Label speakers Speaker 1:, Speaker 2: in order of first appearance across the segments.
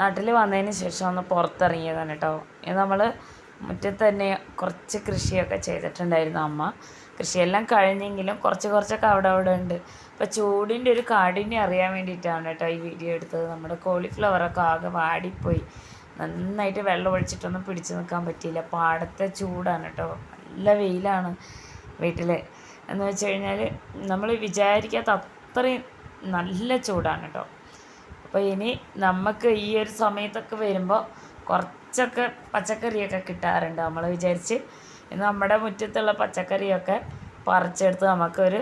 Speaker 1: നാട്ടിൽ വന്നതിന് ശേഷം ഒന്ന് പുറത്തിറങ്ങിയതാണ് കേട്ടോ നമ്മൾ മുറ്റത്ത് തന്നെ കുറച്ച് കൃഷിയൊക്കെ ചെയ്തിട്ടുണ്ടായിരുന്നു അമ്മ. കൃഷിയെല്ലാം കഴിഞ്ഞെങ്കിലും കുറച്ച് കുറച്ചൊക്കെ അവിടെ അവിടെ ഉണ്ട്. അപ്പോൾ ചൂടിന്റെ ഒരു കാഠിന്യം അറിയാൻ വേണ്ടിയിട്ടാണ് കേട്ടോ ഈ വീഡിയോ എടുത്തത്. നമ്മുടെ കോളിഫ്ലവറൊക്കെ ആകെ വാടിപ്പോയി. നന്നായിട്ട് വെള്ളം ഒഴിച്ചിട്ടൊന്നും പിടിച്ചു നിൽക്കാൻ പറ്റിയില്ല. പാടത്തെ ചൂടാണ് കേട്ടോ നല്ല വെയിലാണ് വീട്ടിൽ എന്ന് വെച്ച് കഴിഞ്ഞാൽ നമ്മൾ വിചാരിക്കാത്ത അത്രയും നല്ല ചൂടാണ് കേട്ടോ അപ്പോൾ ഇനി നമുക്ക് ഈ ഒരു സമയത്തൊക്കെ വരുമ്പോൾ കുറച്ചൊക്കെ പച്ചക്കറിയൊക്കെ കിട്ടാറുണ്ട്. നമ്മൾ വിചാരിച്ച് നമ്മുടെ മുറ്റത്തുള്ള പച്ചക്കറിയൊക്കെ പറിച്ചെടുത്ത് നമുക്കൊരു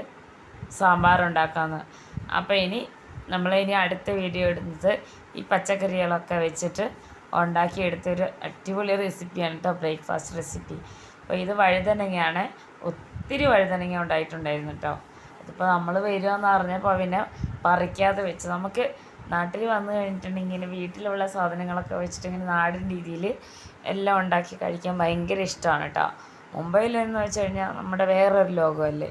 Speaker 1: സാമ്പാർ ഉണ്ടാക്കാമെന്ന് അപ്പോൾ ഇനി നമ്മൾ ഇനി അടുത്ത വീഡിയോ ഇടുന്നത് ഈ പച്ചക്കറികളൊക്കെ വെച്ചിട്ട് ഉണ്ടാക്കിയെടുത്തൊരു അടിപൊളി റെസിപ്പിയാണ് കേട്ടോ ബ്രേക്ക്ഫാസ്റ്റ് റെസിപ്പി. അപ്പോൾ ഇത് വഴുതനങ്ങയാണ്. ഒത്തിരി വഴുതനങ്ങ ഉണ്ടായിട്ടുണ്ടായിരുന്നു കേട്ടോ അതിപ്പോൾ നമ്മൾ വരുമെന്ന് പറഞ്ഞപ്പോൾ പിന്നെ പറിക്കാതെ വെച്ച്. നമുക്ക് നാട്ടിൽ വന്നു കഴിഞ്ഞിട്ടുണ്ടെങ്കിൽ വീട്ടിലുള്ള സാധനങ്ങളൊക്കെ വെച്ചിട്ട് ഇങ്ങനെ നാടൻ രീതിയിൽ എല്ലാം ഉണ്ടാക്കി കഴിക്കാൻ ഭയങ്കര ഇഷ്ടമാണ് കേട്ടോ. മുംബൈയിലെന്ന് വെച്ച് കഴിഞ്ഞാൽ നമ്മുടെ വേറൊരു ലോകമല്ലേ.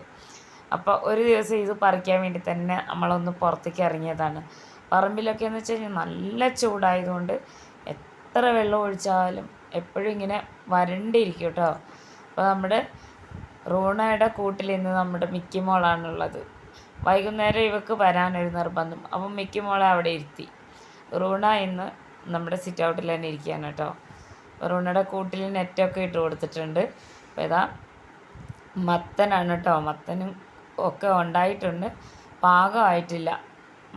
Speaker 1: അപ്പോൾ ഒരു ദിവസം ഇത് പറിക്കാൻ വേണ്ടി തന്നെ നമ്മളൊന്ന് പുറത്തേക്ക് ഇറങ്ങിയതാണ്. പറമ്പിലൊക്കെ എന്ന് വെച്ച് കഴിഞ്ഞാൽ നല്ല ചൂടായതുകൊണ്ട് എത്ര വെള്ളം ഒഴിച്ചാലും എപ്പോഴും ഇങ്ങനെ വരണ്ടിരിക്കും കേട്ടോ. അപ്പോൾ നമ്മുടെ റൂണയുടെ കൂട്ടിൽ ഇന്ന് നമ്മുടെ മിക്കി മോളാണുള്ളത്. വൈകുന്നേരം ഇവക്ക് വരാനൊരു നിർബന്ധം. അപ്പം മിക്ക മോളെ അവിടെ ഇരുത്തി. റൂണ ഇന്ന് നമ്മുടെ സിറ്റ് ഔട്ടിൽ തന്നെ ഇരിക്കുകയാണ് കേട്ടോ. റൂണയുടെ കൂട്ടിൽ നെറ്റൊക്കെ ഇട്ട് കൊടുത്തിട്ടുണ്ട്. അപ്പോൾ ഇതാ മത്തനാണ് കേട്ടോ. മത്തനും ഒക്കെ ഉണ്ടായിട്ടുണ്ട്. പാകമായിട്ടില്ല.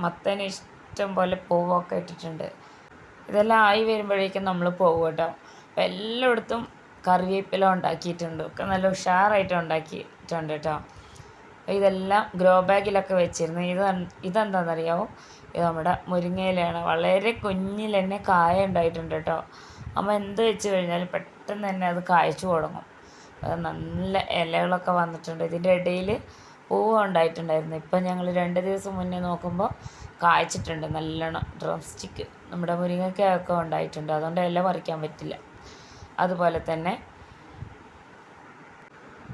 Speaker 1: മത്തന് ഇഷ്ടം പോലെ പൂവൊക്കെ ഇട്ടിട്ടുണ്ട്. ഇതെല്ലാം ആയി വരുമ്പോഴേക്കും നമ്മൾ പോകും കേട്ടോ. അപ്പോൾ എല്ലായിടത്തും കറിവേപ്പില ഉണ്ടാക്കിയിട്ടുണ്ട്. ഒക്കെ നല്ല ഉഷാറായിട്ട് ഉണ്ടാക്കിയിട്ടുണ്ട് കേട്ടോ. ഇതെല്ലാം ഗ്രോ ബാഗിലൊക്കെ വെച്ചിരുന്നു. ഇത് ഇതെന്താണെന്നറിയാമോ ഇത് നമ്മുടെ മുരിങ്ങയിലയാണ്. വളരെ കുഞ്ഞിൽ തന്നെ കായ ഉണ്ടായിട്ടുണ്ട് കേട്ടോ. അമ്മ എന്ത് വെച്ച് കഴിഞ്ഞാലും പെട്ടെന്ന് തന്നെ അത് കായ്ച്ചു തുടങ്ങും. അത് നല്ല ഇലകളൊക്കെ വന്നിട്ടുണ്ട്. ഇതിന്റെ ഇടയിൽ പൂവ് ഉണ്ടായിട്ടുണ്ടായിരുന്നു. ഇപ്പം ഞങ്ങൾ രണ്ട് ദിവസം മുന്നേ നോക്കുമ്പോൾ കായ്ച്ചിട്ടുണ്ട് നല്ലോണം. ഡ്രം സ്റ്റിക്ക് നമ്മുടെ മുരിങ്ങയ്ക്കൊക്കെ ഉണ്ടായിട്ടുണ്ട്. അതുകൊണ്ട് ഇല മറിക്കാൻ പറ്റില്ല. അതുപോലെ തന്നെ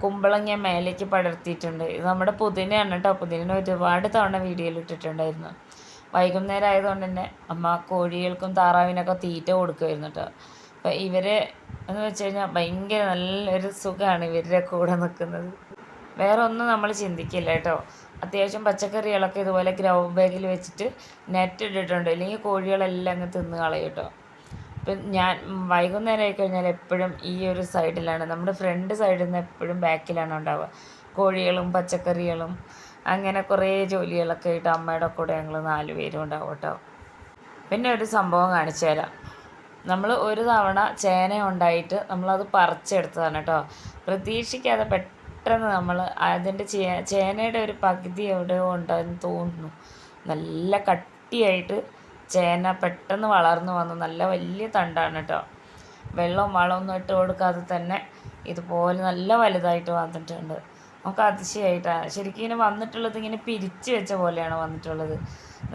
Speaker 1: കുമ്പളങ്ങ മേലേക്ക് പടർത്തിയിട്ടുണ്ട്. ഇത് നമ്മുടെ പുതിനയാണ് കേട്ടോ. പുതിന ഒരുപാട് തവണ വീഡിയോയിൽ ഇട്ടിട്ടുണ്ടായിരുന്നു. വൈകുന്നേരം ആയതുകൊണ്ട് തന്നെ അമ്മ കോഴികൾക്കും താറാവിനൊക്കെ തീറ്റ കൊടുക്കുമായിരുന്നു കേട്ടോ. അപ്പോൾ ഇവർ എന്ന് വെച്ച് കഴിഞ്ഞാൽ ഭയങ്കര നല്ലൊരു സുഖമാണ് ഇവരുടെ കൂടെ നിൽക്കുന്നത് വേറെ ഒന്നും നമ്മൾ ചിന്തിക്കില്ല കേട്ടോ. അത്യാവശ്യം പച്ചക്കറികളൊക്കെ ഇതുപോലെ ഗ്രൗ ബാഗിൽ വെച്ചിട്ട് നെറ്റ് ഇട്ടിട്ടുണ്ട്. അല്ലെങ്കിൽ കോഴികളെല്ലാം അങ്ങ് തിന്ന് കളയും കേട്ടോ. ഇപ്പം ഞാൻ വൈകുന്നേരം ആയി കഴിഞ്ഞാൽ എപ്പോഴും ഈ ഒരു സൈഡിലാണ്. നമ്മുടെ ഫ്രണ്ട് സൈഡിൽ നിന്ന് എപ്പോഴും ബാക്കിലാണ് ഉണ്ടാവുക. കോഴികളും പച്ചക്കറികളും അങ്ങനെ കുറേ ജോലികളൊക്കെ ആയിട്ട് അമ്മയുടെ കൂടെ ഞങ്ങൾ നാല് പേരും ഉണ്ടാവും കേട്ടോ. പിന്നെ ഒരു സംഭവം കാണിച്ചു തരാം. നമ്മൾ ഒരു തവണ ചേന ഉണ്ടായിട്ട് നമ്മളത് പറിച്ചെടുത്തതാണ് കേട്ടോ. പ്രതീക്ഷിക്കാതെ പെട്ടെന്ന് നമ്മൾ അതിന്റെ ചേ ചേനയുടെ ഒരു പകുതി എവിടെയോ ഉണ്ടെന്ന് തോന്നുന്നു. നല്ല കട്ടിയായിട്ട് ചേന പെട്ടെന്ന് വളർന്നു വന്ന്. നല്ല വലിയ തണ്ടാണ് കേട്ടോ വെള്ളവും വളമൊന്നും ഇട്ട് കൊടുക്കാതെ തന്നെ ഇതുപോലെ നല്ല വലുതായിട്ട് വന്നിട്ടുണ്ട്. നമുക്ക് അതിശയമായിട്ടാണ് ശരിക്കും ഇങ്ങനെ വന്നിട്ടുള്ളത് ഇങ്ങനെ പിരിച്ച് വെച്ച പോലെയാണ് വന്നിട്ടുള്ളത്.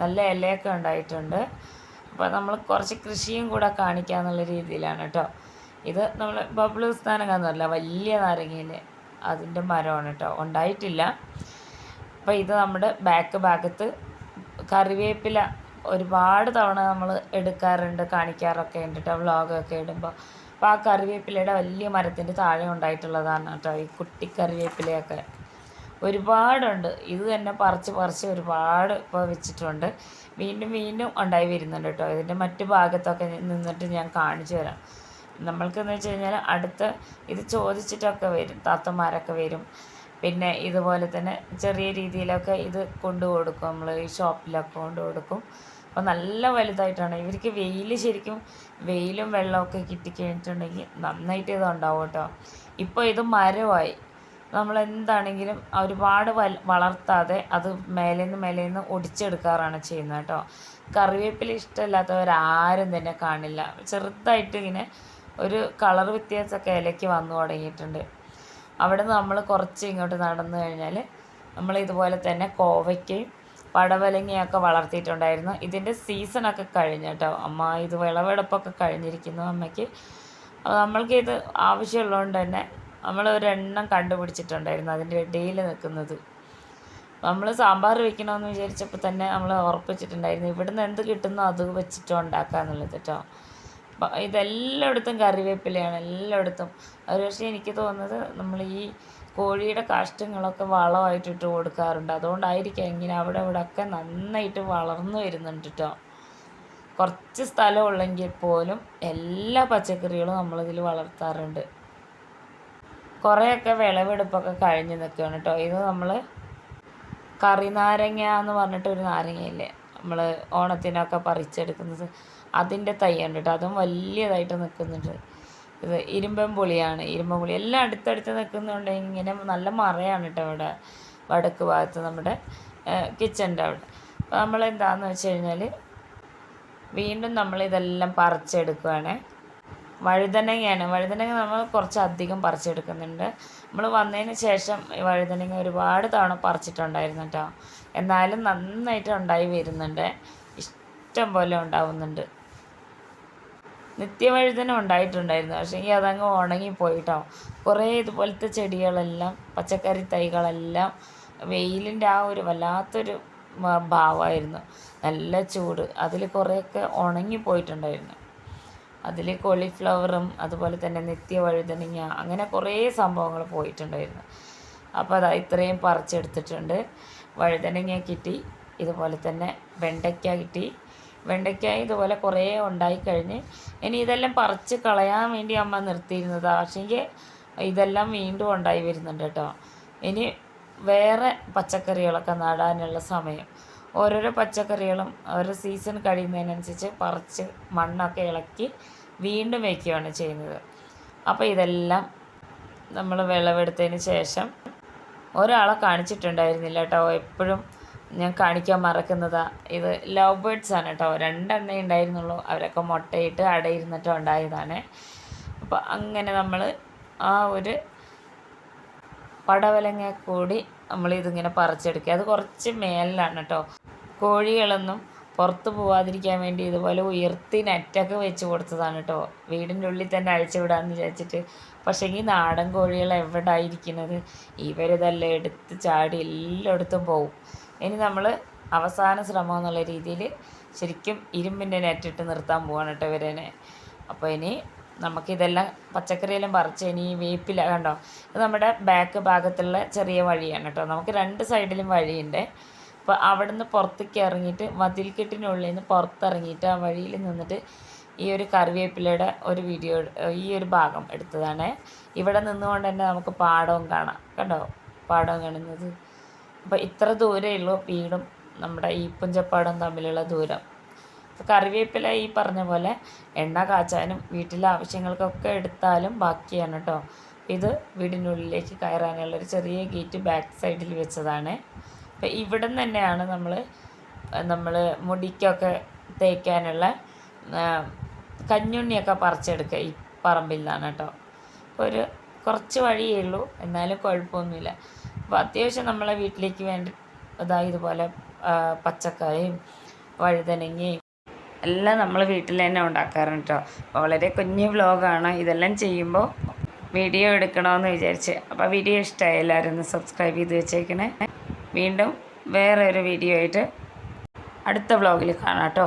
Speaker 1: നല്ല ഇലയൊക്കെ ഉണ്ടായിട്ടുണ്ട്. അപ്പോൾ നമ്മൾ കുറച്ച് കൃഷിയും കൂടെ കാണിക്കാന്നുള്ള രീതിയിലാണ് കേട്ടോ ഇത് നമ്മൾ ബബിൾ സ്ഥാനമൊന്നുമല്ല വലിയ നാരങ്ങയിലെ അതിന്റെ മരമാണ് കേട്ടോ ഉണ്ടായിട്ടില്ല. അപ്പോൾ ഇത് നമ്മുടെ ബാക്ക് ഭാഗത്ത് കറിവേപ്പില ഒരുപാട് തവണ നമ്മൾ എടുക്കാറുണ്ട് കാണിക്കാറൊക്കെ ഉണ്ട് കേട്ടോ വ്ളോഗൊക്കെ ഇടുമ്പോൾ അപ്പോൾ ആ കറിവേപ്പിലയുടെ വലിയ മരത്തിന്റെ താഴെ ഉണ്ടായിട്ടുള്ളതാണ് കേട്ടോ ഈ കുട്ടി കറിവേപ്പിലയൊക്കെ. ഒരുപാടുണ്ട്. ഇത് തന്നെ പറിച്ച് പറിച്ച് ഒരുപാട് ഇപ്പോൾ വെച്ചിട്ടുണ്ട്. വീണ്ടും വീണ്ടും ഉണ്ടായി വരുന്നുണ്ട് കേട്ടോ. ഇതിന്റെ മറ്റു ഭാഗത്തൊക്കെ നിന്നിട്ട് ഞാൻ കാണിച്ചു തരാം. നമ്മൾക്കെന്ന് വെച്ച് കഴിഞ്ഞാൽ അടുത്ത് ഇത് ചോദിച്ചിട്ടൊക്കെ വരും താത്തമാരൊക്കെ വരും. പിന്നെ ഇതുപോലെ തന്നെ ചെറിയ രീതിയിലൊക്കെ ഇത് കൊണ്ടു കൊടുക്കും നമ്മൾ ഈ ഷോപ്പിലൊക്കെ കൊണ്ടു കൊടുക്കും അപ്പോൾ നല്ല വലുതായിട്ടാണ്. ഇവർക്ക് വെയിൽ ശരിക്കും വെയിലും വെള്ളമൊക്കെ കിട്ടിക്കഴിഞ്ഞിട്ടുണ്ടെങ്കിൽ നന്നായിട്ട് ഇത് ഉണ്ടാവും കേട്ടോ. ഇപ്പോൾ ഇത് മരമായി. നമ്മൾ എന്താണെങ്കിലും ഒരുപാട് വൽ വളർത്താതെ അത് മേലേന്ന് മേലേന്ന് ഒടിച്ചെടുക്കാറാണ് ചെയ്യുന്നത് കേട്ടോ. കറിവേപ്പില ഇഷ്ടമില്ലാത്തവരാരും തന്നെ കാണില്ല. ചെറുതായിട്ട് ഇങ്ങനെ ഒരു കളർ വ്യത്യാസമൊക്കെ ഇലയ്ക്ക് വന്നു തുടങ്ങിയിട്ടുണ്ട്. അവിടെ നിന്ന് നമ്മൾ കുറച്ച് ഇങ്ങോട്ട് നടന്നു കഴിഞ്ഞാൽ നമ്മൾ ഇതുപോലെ തന്നെ കോവയ്ക്കയും പടവലങ്ങയൊക്കെ വളർത്തിയിട്ടുണ്ടായിരുന്നു. ഇതിന്റെ സീസണൊക്കെ കഴിഞ്ഞു കേട്ടോ. അമ്മ ഇത് വിളവെടുപ്പൊക്കെ കഴിഞ്ഞിരിക്കുന്നു അമ്മയ്ക്ക്. നമ്മൾക്ക് ഇത് ആവശ്യമുള്ളതുകൊണ്ട് തന്നെ നമ്മൾ ഒരെണ്ണം കണ്ടുപിടിച്ചിട്ടുണ്ടായിരുന്നു. അതിന്റെ ഇടയിൽ നിൽക്കുന്നത്. നമ്മൾ സാമ്പാർ വെക്കണമെന്ന് വിചാരിച്ചപ്പോൾ തന്നെ നമ്മൾ ഉറപ്പിച്ചിട്ടുണ്ടായിരുന്നു. ഇവിടുന്ന് എന്ത് കിട്ടുന്നോ അത് വെച്ചിട്ട് ഉണ്ടാക്കാന്നുള്ളത് കേട്ടോ. ഇതെല്ലായിടത്തും കറിവേപ്പിലയാണ് എല്ലായിടത്തും. ഒരു പക്ഷേ എനിക്ക് തോന്നുന്നത് നമ്മൾ ഈ കോഴിയുടെ കാഷ്ടങ്ങളൊക്കെ വളമായിട്ട് ഇട്ട് കൊടുക്കാറുണ്ട്. അതുകൊണ്ടായിരിക്കാം ഇങ്ങനെ അവിടെ ഇവിടെ ഒക്കെ നന്നായിട്ട് വളർന്നു വരുന്നുണ്ട് കേട്ടോ കുറച്ച് സ്ഥലമുള്ളെങ്കിൽ പോലും എല്ലാ പച്ചക്കറികളും നമ്മളിതിൽ വളർത്താറുണ്ട്. കുറേയൊക്കെ വിളവെടുപ്പൊക്കെ കഴിഞ്ഞ് നിൽക്കുകയാണ് കേട്ടോ ഇത് നമ്മൾ കറി നാരങ്ങ എന്ന് പറഞ്ഞിട്ട് ഒരു നാരങ്ങയില്ലേ? നമ്മൾ ഓണത്തിനൊക്കെ പറിച്ചെടുക്കുന്നത് അതിന്റെ തൈയുണ്ട് കേട്ടോ അതും വലിയതായിട്ട് നിൽക്കുന്നുണ്ട്. ഇരുമ്പൻ പുളിയാണ്. ഇരുമ്പൻ പുളി എല്ലാം അടുത്തടുത്ത് നിൽക്കുന്നതുകൊണ്ട് ഇങ്ങനെ നല്ല മറയാണ് കേട്ടോ ഇവിടെ വടക്ക് ഭാഗത്ത് നമ്മുടെ കിച്ചന്റെ അവിടെ. അപ്പോൾ നമ്മൾ എന്താണെന്ന് വെച്ച് കഴിഞ്ഞാൽ വീണ്ടും നമ്മൾ ഇതെല്ലാം പറിച്ചെടുക്കുകയാണ് വഴുതനങ്ങയാണ്. വഴുതനങ്ങ നമ്മൾ കുറച്ചധികം പറിച്ചെടുക്കുന്നുണ്ട്. നമ്മൾ വന്നതിന് ശേഷം വഴുതനങ്ങ ഒരുപാട് തവണ പറിച്ചിട്ടുണ്ടായിരുന്നു കേട്ടോ. എന്നാലും നന്നായിട്ട് ഉണ്ടായി വരുന്നുണ്ട്. ഇഷ്ടം പോലെ ഉണ്ടാവുന്നുണ്ട്. നിത്യവഴുതന ഉണ്ടായിട്ടുണ്ടായിരുന്നു. പക്ഷേ ഈ അതങ്ങ് ഉണങ്ങിപ്പോയിട്ടോ. കുറേ ഇതുപോലത്തെ ചെടികളെല്ലാം പച്ചക്കറി തൈകളെല്ലാം വെയിലിന്റെ ആ ഒരു വല്ലാത്തൊരു ഭാവമായിരുന്നു. നല്ല ചൂട്. അതിൽ കുറേയൊക്കെ ഉണങ്ങിപ്പോയിട്ടുണ്ടായിരുന്നു. അതിൽ കോളിഫ്ലവറും അതുപോലെ തന്നെ നിത്യവഴുതനങ്ങ അങ്ങനെ കുറേ സംഭവങ്ങൾ പോയിട്ടുണ്ടായിരുന്നു. അപ്പോൾ അത് ഇത്രയും പറിച്ചെടുത്തിട്ടുണ്ട്. വഴുതനങ്ങ കിട്ടി. ഇതുപോലെ തന്നെ വെണ്ടയ്ക്ക കിട്ടി. വെണ്ടയ്ക്ക ഇതുപോലെ കുറേ ഉണ്ടായിക്കഴിഞ്ഞ് ഇനി ഇതെല്ലാം പറിച്ച് കളയാൻ വേണ്ടി അമ്മ നിർത്തിയിരുന്നത്. പക്ഷേങ്കിൽ ഇതെല്ലാം വീണ്ടും ഉണ്ടായി വരുന്നുണ്ട് കേട്ടോ. ഇനി വേറെ പച്ചക്കറികളൊക്കെ നടാനുള്ള സമയം. ഓരോരോ പച്ചക്കറികളും ഓരോ സീസൺ കഴിയുന്നതിനനുസരിച്ച് പറിച്ച് മണ്ണൊക്കെ ഇളക്കി വീണ്ടും വയ്ക്കുകയാണ് ചെയ്യുന്നത്. അപ്പോൾ ഇതെല്ലാം നമ്മൾ വിളവെടുത്തതിന് ശേഷം ഒരാളെ കാണിച്ചിട്ടുണ്ടായിരുന്നില്ല കേട്ടോ. എപ്പോഴും ഞാൻ കാണിക്കാൻ മറക്കുന്നതാ. ഇത് ലവ് ബേർഡ്സ് ആണ് കേട്ടോ. രണ്ടെണ്ണേ ഉണ്ടായിരുന്നുള്ളൂ. അവരൊക്കെ മുട്ടയിട്ട് അടയിരുന്നിട്ടോ ഉണ്ടായതാണ്. അപ്പോൾ അങ്ങനെ നമ്മൾ ആ ഒരു പടവലങ്ങ കൂടി നമ്മൾ ഇതിങ്ങനെ പറിച്ചെടുക്കുക. അത് കുറച്ച് മേലിലാണ് കേട്ടോ. കോഴികളൊന്നും പുറത്ത് പോവാതിരിക്കാൻ വേണ്ടി ഇതുപോലെ ഉയർത്തി നെറ്റൊക്കെ വെച്ച് കൊടുത്തതാണ് കേട്ടോ വീടിന്റെ ഉള്ളിൽ തന്നെ അഴിച്ചു വിടാമെന്ന് വിചാരിച്ചിട്ട്. പക്ഷേ ഈ നാടൻ കോഴികൾ എവിടെ ഇരിക്കുന്നത് ഇവരിതെല്ലാം എടുത്ത് ചാടി എല്ലായിടത്തും പോവും. ഇനി നമ്മൾ അവസാന ശ്രമം എന്നുള്ള രീതിയിൽ ശരിക്കും ഇരുമ്പിന്റെ നെറ്റിട്ട് നിർത്താൻ പോവാണ് കേട്ടോ ഇവരനെ അപ്പോൾ ഇനി നമുക്കിതെല്ലാം പച്ചക്കറിയെല്ലാം പറിച്ച് ഇനി വേപ്പില കണ്ടോ? ഇത് നമ്മുടെ ബാക്ക് ഭാഗത്തുള്ള ചെറിയ വഴിയാണ് കേട്ടോ നമുക്ക് രണ്ട് സൈഡിലും വഴിയുണ്ട്. അപ്പോൾ അവിടെ നിന്ന് പുറത്തേക്ക് ഇറങ്ങിയിട്ട് മതിൽക്കെട്ടിനുള്ളിൽ നിന്ന് പുറത്തിറങ്ങിയിട്ട് ആ വഴിയിൽ നിന്നിട്ട് ഈ ഒരു കറിവേപ്പിലയുടെ ഒരു വീഡിയോ ഈ ഒരു ഭാഗം എടുത്തതാണ്. ഇവിടെ നിന്നുകൊണ്ട് തന്നെ നമുക്ക് പാടവും കാണാം. കണ്ടോ? പാടവും കാണുന്നത്. അപ്പോൾ ഇത്ര ദൂരമേ ഉള്ളൂ വീടും നമ്മുടെ ഈ പുഞ്ചപ്പാടവും തമ്മിലുള്ള ദൂരം. കറിവേപ്പില ഈ പറഞ്ഞ പോലെ എണ്ണ കാച്ചാനും വീട്ടിലെ ആവശ്യങ്ങൾക്കൊക്കെ എടുത്താലും ബാക്കിയാണ് കേട്ടോ ഇത് വീടിനുള്ളിലേക്ക് കയറാനുള്ളൊരു ചെറിയ ഗേറ്റ് ബാക്ക് സൈഡിൽ വെച്ചതാണ്. അപ്പോൾ ഇവിടെ നിന്ന് തന്നെയാണ് നമ്മൾ നമ്മൾ മുടിക്കൊക്കെ തേക്കാനുള്ള കഞ്ഞുണ്ണിയൊക്കെ പറിച്ചെടുക്കുക ഈ പറമ്പിൽ നിന്നാണ് കേട്ടോ. അപ്പോൾ ഒരു കുറച്ച് വഴിയേ ഉള്ളൂ എന്നാലും കുഴപ്പമൊന്നുമില്ല. അപ്പോൾ അത്യാവശ്യം നമ്മളെ വീട്ടിലേക്ക് വേണ്ടി അതായത് ഇതുപോലെ പച്ചക്കായും വഴുതനങ്ങയും എല്ലാം നമ്മൾ വീട്ടിൽ തന്നെ ഉണ്ടാക്കാറുണ്ട് കേട്ടോ. വളരെ കുഞ്ഞു വ്ലോഗാണ് ഇതെല്ലാം ചെയ്യുമ്പോൾ വീഡിയോ എടുക്കണമെന്ന് വിചാരിച്ച്. അപ്പോൾ വീഡിയോ ഇഷ്ടമായി എല്ലാവരും ഒന്ന് സബ്സ്ക്രൈബ് ചെയ്ത് വെച്ചേക്കണേ. വീണ്ടും വേറെ ഒരു വീഡിയോ ആയിട്ട് അടുത്ത വ്ളോഗിൽ കാണാം കേട്ടോ.